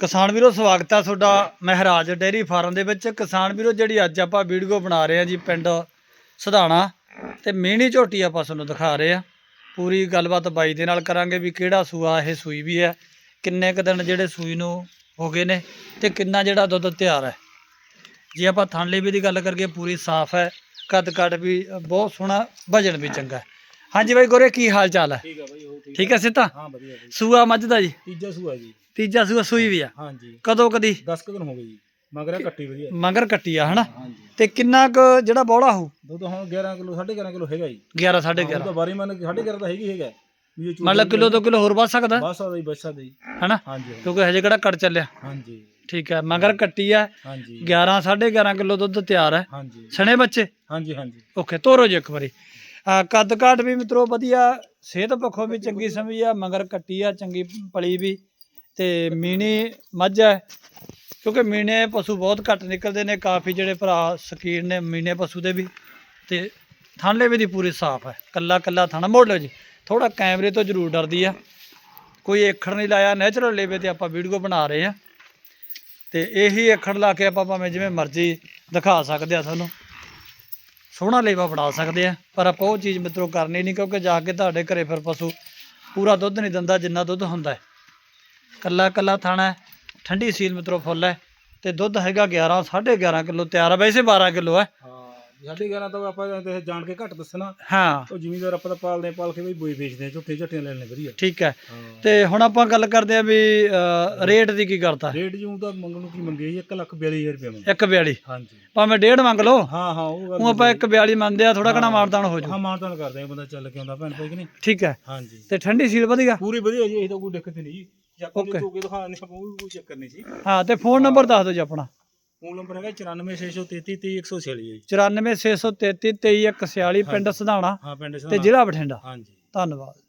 ਕਿਸਾਨ ਵੀਰੋ, ਸਵਾਗਤ ਹੈ ਤੁਹਾਡਾ ਮਹਿਰਾਜ ਡੇਅਰੀ ਫਾਰਮ ਦੇ ਵਿੱਚ। ਕਿਸਾਨ ਵੀਰੋ, ਜਿਹੜੀ ਅੱਜ ਆਪਾਂ ਵੀਡੀਓ ਬਣਾ ਰਹੇ ਹਾਂ ਜੀ ਪਿੰਡ ਸਧਾਣਾ, ਤੇ ਮਿਹਣੀ ਝੋਟੀ ਆਪਾਂ ਤੁਹਾਨੂੰ ਦਿਖਾ ਰਹੇ ਆ ਪੂਰੀ ਗੱਲਬਾਤ ਬਾਈ ਦੇ ਨਾਲ ਕਰਾਂਗੇ ਵੀ ਕਿਹੜਾ ਸੂਆ, ਇਹ ਸੂਈ ਵੀ ਹੈ, ਕਿੰਨੇ ਕੁ ਦਿਨ ਜਿਹੜੇ ਸੂਈ ਨੂੰ ਹੋ ਗਏ ਨੇ, ਤੇ ਕਿੰਨਾ ਜਿਹੜਾ ਦੁੱਧ ਤਿਆਰ ਹੈ। ਜੇ ਆਪਾਂ ਥਣਲੇ ਵੀ ਦੀ ਗੱਲ ਕਰਕੇ ਪੂਰੀ ਸਾਫ਼ ਹੈ ਕੱਦ ਕੱਟ ਵੀ ਬਹੁਤ ਸੋਹਣਾ, ਵਜਨ ਵੀ ਚੰਗਾ ਹਾਂਜੀ ਬਾਈ ਗੋਰੇ, ਕੀ ਹਾਲ ਚਾਲ ਹੈ? ਠੀਕ ਹੈ ਬਾਈ। ਠੀਕ ਹੈ ਸਿੱਧਾ? ਹਾਂ ਵਧੀਆ ਸੂਆ ਮੱਝ ਦਾ ਜੀ? ਤੀਜਾ ਸੂਆ ਜੀ। ਤੀਜਾ ਸੂਆ ਸੂਈ ਵੀ ਆ। ਹਾਂਜੀ। ਕਦੋਂ ਕਦੀ? 10 ਕੁ ਦਿਨ ਹੋ ਗਏ ਜੀ। ਮਗਰ ਕੱਟੀ ਵਧੀਆ। ਮਗਰ ਕੱਟੀ ਆ ਹਨਾ? ਹਾਂਜੀ। ਤੇ ਕਿੰਨਾ ਕੁ ਜਿਹੜਾ ਬੌਲਾ ਹੋਊ? ਦੁੱਧ ਹੁਣ 11 ਕਿਲੋ 11.5 ਕਿਲੋ ਹੈਗਾ ਜੀ। 11 ਹੁਣ 11.5 ਤਾਂ ਬਾਰੀ ਮੰਨ ਕੇ 11.5 ਤਾਂ ਹੈਗੀ ਹੈਗਾ। ਵੀ ਇਹ ਕਿਲੋ ਦੋ ਕਿਲੋ ਹੋਰ ਵੱਧ ਸਕਦਾ? ਬਸ ਆਦਾ ਜੀ ਬੱਚਾ ਦੇ ਜੀ। ਹਨਾ? ਹਾਂਜੀ ਕਿਉਂਕਿ ਹਜੇ ਕਿਹੜਾ ਕੱਟ ਚੱਲਿਆ। ਹਾਂਜੀ। ਠੀਕ ਹੈ ਮਗਰ ਕੱਟੀ ਆ। ਹਾਂਜੀ। 11 11.5 ਕਿਲੋ ਦੁੱਧ ਤਿਆਰ ਹੈ। ਹਾਂਜੀ। ਸਣੇ ਬੱਚੇ? ਹਾਂਜੀ ਹਾਂਜੀ। ਓਕੇ ਤੋਰੋ ਜੀ ਇੱਕ ਵਾਰੀ। ਆ ਕੱਦ ਕਾਟ ਵੀ ਮਿੱਤਰੋ ਵਧੀਆ ਸਿਹਤ ਪੱਖੋਂ ਵੀ ਚੰਗੀ ਸਮਝੀ ਆ ਮਗਰ ਕੱਟੀ ਆ ਚੰਗੀ ਪਲੀ ਵੀ। ਤੇ ਮੀਣੀ ਮੱਝ ਹੈ ਕਿਉਂਕਿ ਮੀਣੇ ਪਸ਼ੂ ਬਹੁਤ ਘੱਟ ਨਿਕਲਦੇ ਨੇ ਕਾਫੀ ਜਿਹੜੇ ਭਰਾ ਸ਼ਕੀਨ ਨੇ ਮੀਣੇ ਪਸ਼ੂ ਦੇ ਵੀ। ਤੇ ਥਾਂਲੇ ਵੀ ਦੀ ਪੂਰੀ ਸਾਫ਼ ਹੈ ਕੱਲਾ ਕੱਲਾ ਥਾਣਾ ਮੋੜ ਲਓ ਜੀ। ਥੋੜਾ ਕੈਮਰੇ ਤੋਂ ਜ਼ਰੂਰ ਡਰਦੀ ਆ। ਕੋਈ ਅੱਖਰ ਨਹੀਂ ਲਾਇਆ ਨੈਚੁਰਲ ਲੇਵੇ ਤੇ ਆਪਾਂ ਵੀਡੀਓ ਬਣਾ ਰਹੇ ਆ। ਤੇ ਇਹੀ ਅੱਖਰ ਲਾ ਕੇ ਆਪਾਂ ਭਾਵੇਂ ਜਿਵੇਂ ਮਰਜ਼ੀ ਦਿਖਾ ਸਕਦੇ ਆ ਤੁਹਾਨੂੰ। ਸੋਹਣਾ ਲੇਵਾ ਬਣਾ ਸਕਦੇ ਆ, ਪਰ ਆਪਾਂ ਉਹ ਚੀਜ਼ ਮਿੱਤਰੋ ਕਰਨੀ ਨਹੀਂ, ਕਿਉਂਕਿ ਜਾ ਕੇ ਤੁਹਾਡੇ ਘਰੇ ਫਿਰ ਪਸ਼ੂ ਪੂਰਾ ਦੁੱਧ ਨਹੀਂ ਦਿੰਦਾ, ਜਿੰਨਾ ਦੁੱਧ ਹੁੰਦਾ ਹੈ। ਕੱਲਾ ਕੱਲਾ ਥਾਣਾ ਠੰਡੀ ਸੀਲ ਮਿੱਤਰੋ ਫੁੱਲ ਹੈ, ਤੇ ਦੁੱਧ ਹੈਗਾ 11 11.5 ਕਿਲੋ ਤਿਆਰ ਹੈ, ਵੈਸੇ 12 ਕਿਲੋ ਹੈ। ਸਾਡੀ 11 ਤਾਂ ਆਪਾਂ ਤੇ ਜਾਣ ਕੇ ਘੱਟ ਦੱਸਣਾ। ਹਾਂ। ਉਹ ਜ਼ਿਮੀਦਾਰ ਆਪਾਂ ਤਾਂ ਪਾਲਦੇ ਪਾਲ ਕੇ ਬਈ ਬੋਈ ਵੇਚਦੇ ਆ ਝੁੱਟੇ ਝੱਟੀਆਂ ਲੈਣੇ ਵਧੀਆ। ਠੀਕ ਹੈ। ਹਾਂ। ਤੇ ਹੁਣ ਆਪਾਂ ਗੱਲ ਕਰਦੇ ਆ ਵੀ ਅ, ਰੇਟ ਦੀ ਕੀ ਕਰਤਾ? ਰੇਟ ਜੂੰ ਤਾਂ ਮੰਗਣ ਨੂੰ ਕੀ ਮੰਗੇ ਜੀ? 1 ਲੱਖ 42000 ਰੁਪਏ ਮੰਗੇ 142 ਹਾਂਜੀ। ਭਾਵੇਂ ਡੇਢ ਮੰਗ ਲਓ। ਹਾਂ ਹਾਂ ਉਹ ਗੱਲ ਉਹ ਆਪਾਂ 142 ਮੰਨਦੇ ਆ ਥੋੜਾ ਘਣਾ ਮਾਰਦਾਨ ਹੋ ਜੂ। ਹਾਂ ਮਾਨਤਾਨ ਕਰਦੇ ਆ ਬੰਦਾ ਚੱਲ ਕੇ ਆਉਂਦਾ ਭੈਣ ਭਾਈ ਕਿ ਨਹੀਂ? ਠੀਕ ਹੈ। ਹਾਂਜੀ। ਤੇ ਠੰਡੀ ਸੀਲ ਵਧੀਆ? ਪੂਰੀ ਵਧੀਆ ਜੀ ਇਹ ਤਾਂ ਕੋਈ ਦਿੱਕਤ ਨਹੀਂ ਜੀ। ਜਾਂ ਕੋਈ Okay. ਚੋਕੇ ਦਿਖਾ ਨਹੀਂ ਸਕੂੰ ਕੋਈ ਚੱਕਰ ਨਹੀਂ ਸੀ ਹਾਂ ਤੇ ਫੋਨ ਨੰਬਰ ਦੱਸ ਦਿਓ ਜੀ ਆਪਣਾ। ਫੋਨ ਨੰਬਰ ਹੈਗਾ 94633 33146 ਜੀ। 94633 23146 ਪਿੰਡ ਸਧਾਣਾ ਹਾਂ ਪਿੰਡ ਤੇ ਸਨਾ ਜ਼ਿਲ੍ਹਾ ਬਠਿੰਡਾ। ਹਾਂਜੀ। ਧੰਨਵਾਦ।